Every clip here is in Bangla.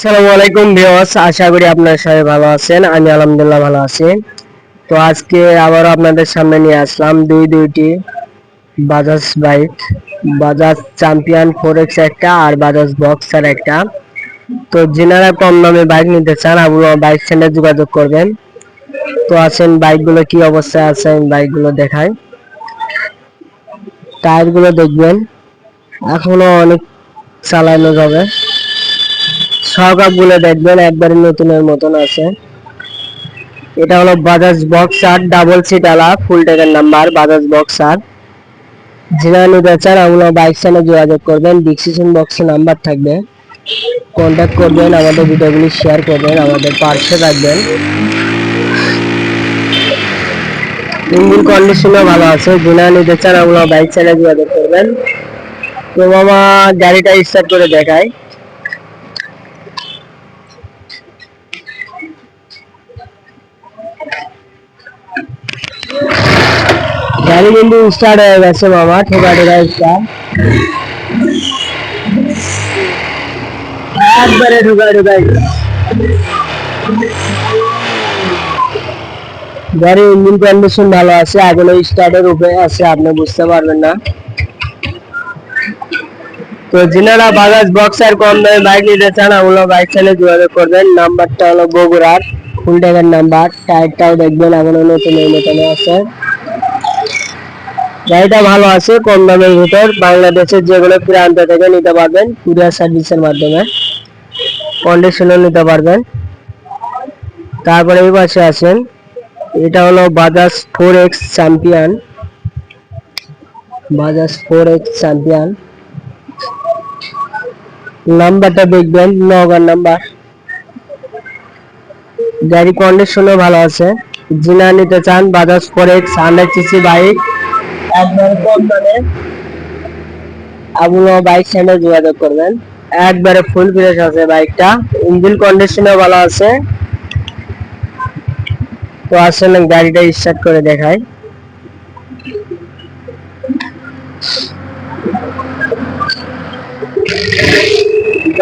আসসালামু আলাইকুম ভিউয়ার্স, আশা করি আপনারা সবাই ভালো আছেন, আমি আলহামদুলিল্লাহ ভালো আছি। তো আজকে আবার আপনাদের সামনে নিয়ে আসলাম দুই দুইটি Bajaj bike Bajaj champion four X একটা আর বাজাজ বক্সার একটা। তো যিনারা কম দামে বাইক নিতে চান আপনারা বাইক সেন্টার যোগাযোগ করবেন। তো আছেন বাইকগুলো কি অবস্থায় আছে, আমি বাইকগুলো দেখাই। টায়ারগুলো দেখবেন। এখনও অনেক চালানো যাবে। গুলো দেখবেন, একবারে নতুনের মতন আছে। এটা হলো বাজাজ বক্সার ডাবল সিট আলা ফুল টাকার নাম্বার বাজাজ বক্সার যিনি নিতে চান আপনারা বাইক স্ট্যান্ডে যোগাযোগ করবেন ডিসক্রিপশন বক্সে নাম্বার থাকবে। কন্ট্যাক্ট করবেন, আমাদের ভিডিওগুলি শেয়ার করবেন, আমাদের পার্শ্বে রাখবেন ইঞ্জিন কন্ডিশনও ভালো আছে। যিনি নিতে চান আপনারা বাইক স্ট্যান্ডে যোগাযোগ করবেন। তো মামা, গাড়িটা স্টার্ট করে দেখায় গাড়ি কিন্তু স্টার্ট হয়ে গেছে মামা ঠোকা ঠোকা স্টার্ট একবারে ঠোকা ঠোকা গাড়ির ইঞ্জিন কন্ডিশন ভালো আছে এখনও স্টার্টের উপরে আছে আপনি বুঝতে পারবেন না তো যিনারা বাজাজ বক্সার কম দামে বাইক নিতে চান ওগুলো বাইক চালে যোগাযোগ করবেন নাম্বারটা হলো বগুড়ার ফুল টাকার নাম্বার টায়ারটাও দেখবেন এখনও নতুন নতুন আছে গাড়িটা ভালো আছে, কম দামের ভিতর। বাংলাদেশের যে কোনো প্রান্ত থেকে নিতে পারবেন, কুরিয়ার সার্ভিসের মাধ্যমে। কন্ডিশনও নিতে পারবেন। তারপরে এই পাশে আছেন। এটা হলো Bajaj four X champion Bajaj four X champion নাম্বারটা দেখবেন নগর নাম্বার গাড়ি কন্ডিশনও ভালো আছে। যিনা নিতে চান Bajaj four X hundred CC bike একবার বাইক স্ট্যান্ডে যোগাযোগ করবেন। একবারে ফুল ফ্রেশ আছে বাইকটা ইঞ্জিন কন্ডিশনও ভালো আছে। তো আসলে গাড়িটা স্টার্ট করে দেখায়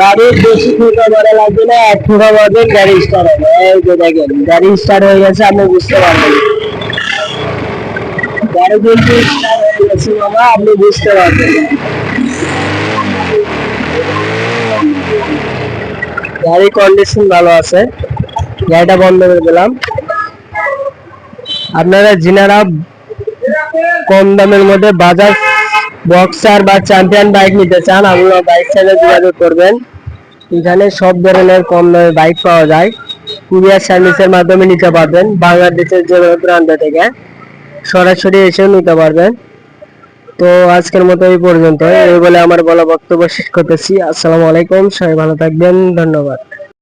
গাড়ি বেশি ঠোকা মারা লাগবে না, এক ঠোকা মারবেন গাড়ি স্টার্ট হবে। এই যে দেখেন, গাড়ি স্টার্ট হয়ে গেছে, আপনি বুঝতে পারবেন। আপনি বুঝতে পারবেন গাড়ি কন্ডিশন ভালো আছে। গাড়িটা বন্ধ করে দিলাম। আপনারা যিনারা কম দামের মধ্যে বাজাজ বক্সার বা চ্যাম্পিয়ন বাইক নিতে চান আপনারা বাইক সাথে যোগাযোগ করবেন। এখানে সব ধরনের কম দামে বাইক পাওয়া যায়। কুরিয়ার সার্ভিসের মাধ্যমে নিতে পারবেন। বাংলাদেশের যে প্রান্ত থেকে। সরাসরি এসে নিতে পারবেন। তো আজকের মতো এই পর্যন্ত এই বলে আমার বলা বক্তব্য শেষ করতেছি। আসসালামু আলাইকুম। সবাই ভালো থাকবেন। ধন্যবাদ।